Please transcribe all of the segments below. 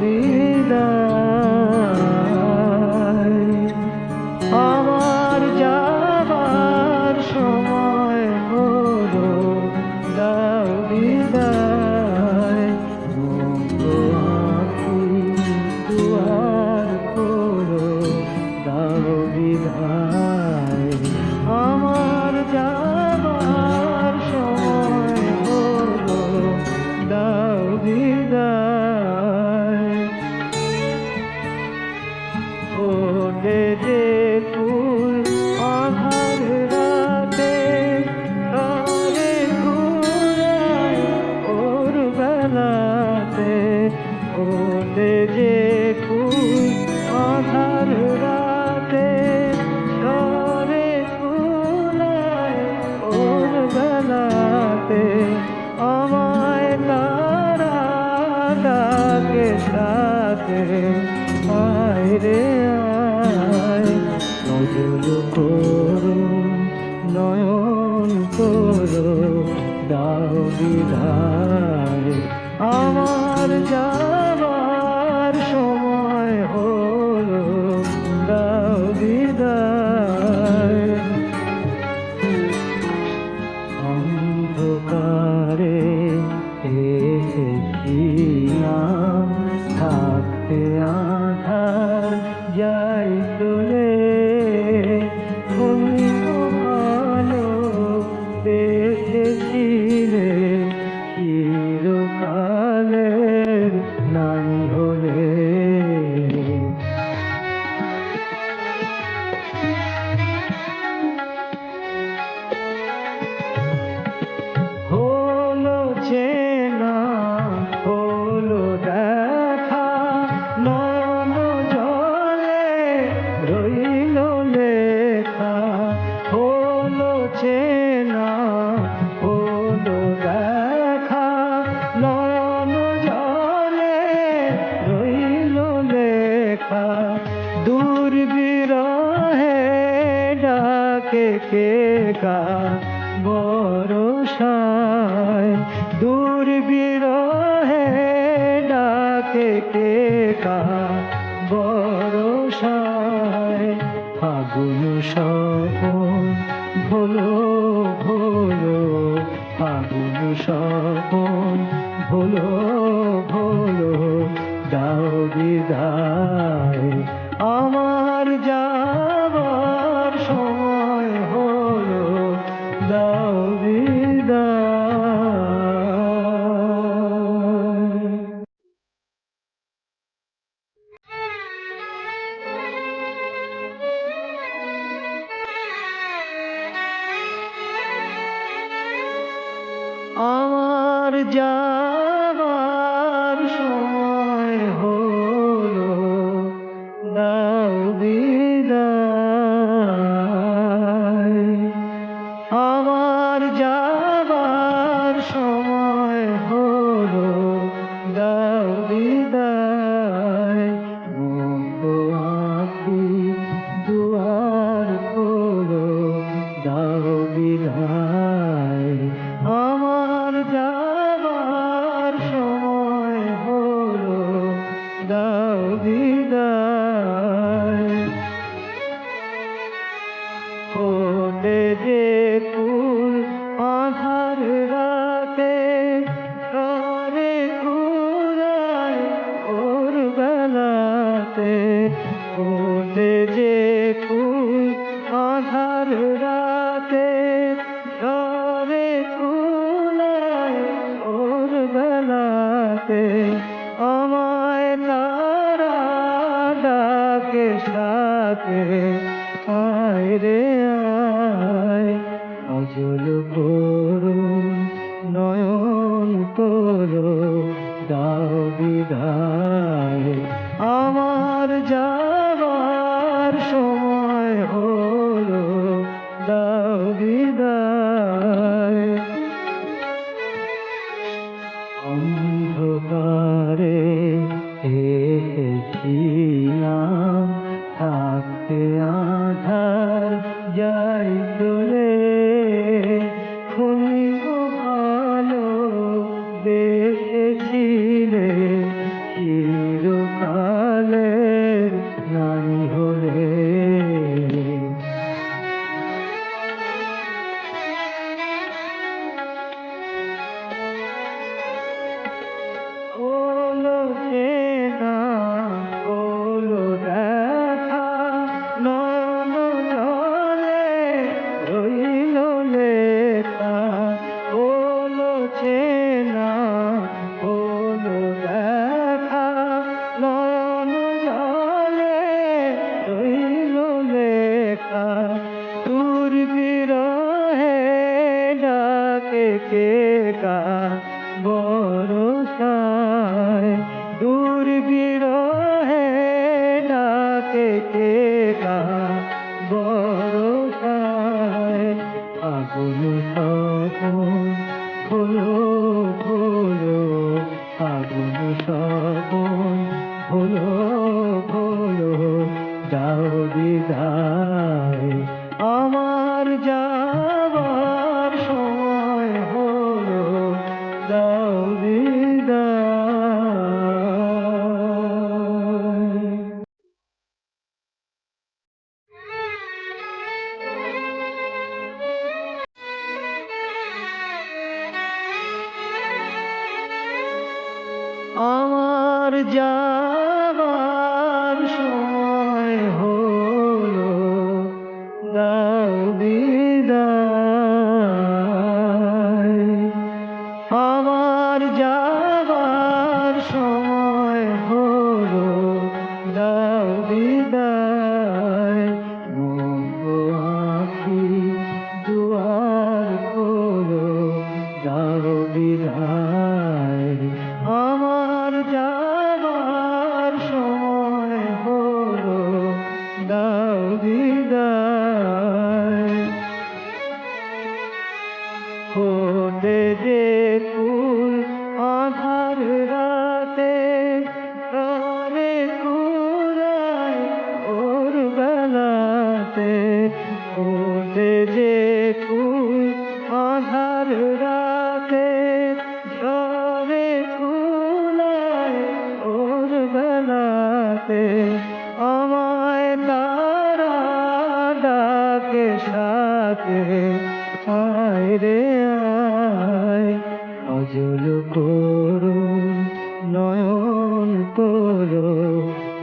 বিদায়। আমার যাবার সময় হলো দাও বিদায়। দুয়ার হলো দাও বিদায়। সাথে সাথে আয় রে আয়। করো নয়ন করো দাও বিধায় আমার যা হলো দেখা নম জলে রইল লেখা, হলো চেনা, হলো দেখা নম জলে রইল লেখা। দূর বিরহে ডাকে কে গা সপন ভোলো ভোলো আগুন সপন ভোলো ভোলো দাও বিদায়। আমার ডাকে, আমায় তারা ডাকে ডাকে। আয় রে আয়, অজল করো নয়ন করো দাও বিদায়। আমার যা যায় আমার যাবার সময় হলো দাও বিদায়। আমার যাবার সময় হলো দাও বিদায়। Yeah.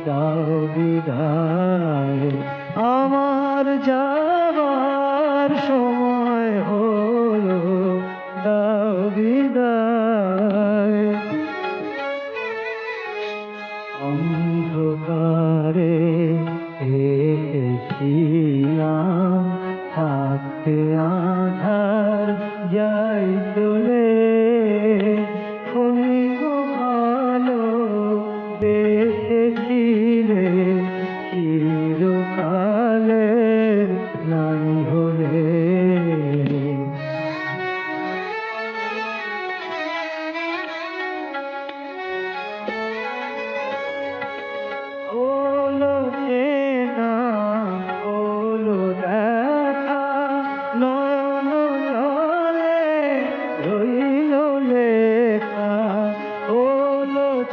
দাও বিধায় আমার যাবার সময় হলো দাও বিদায়। অন্ধকারে এসেছিলাম থাকতে আ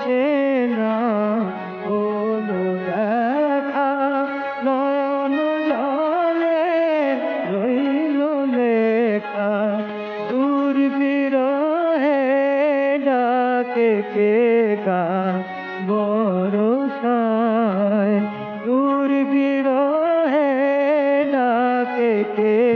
চেনা হলো দেখা, নয়ন জলে রইল লেখা। দূর বিরহে ডাকে কে গা বড় সায় দূর বিরহে ডাকে কে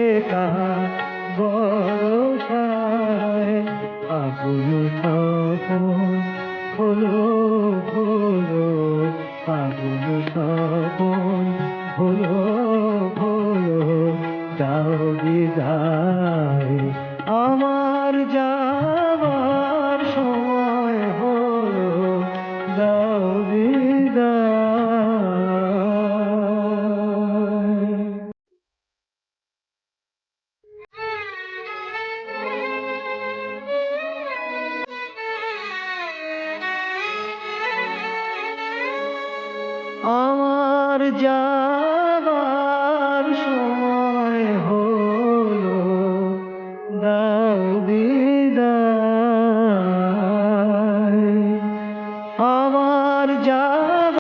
আমার যা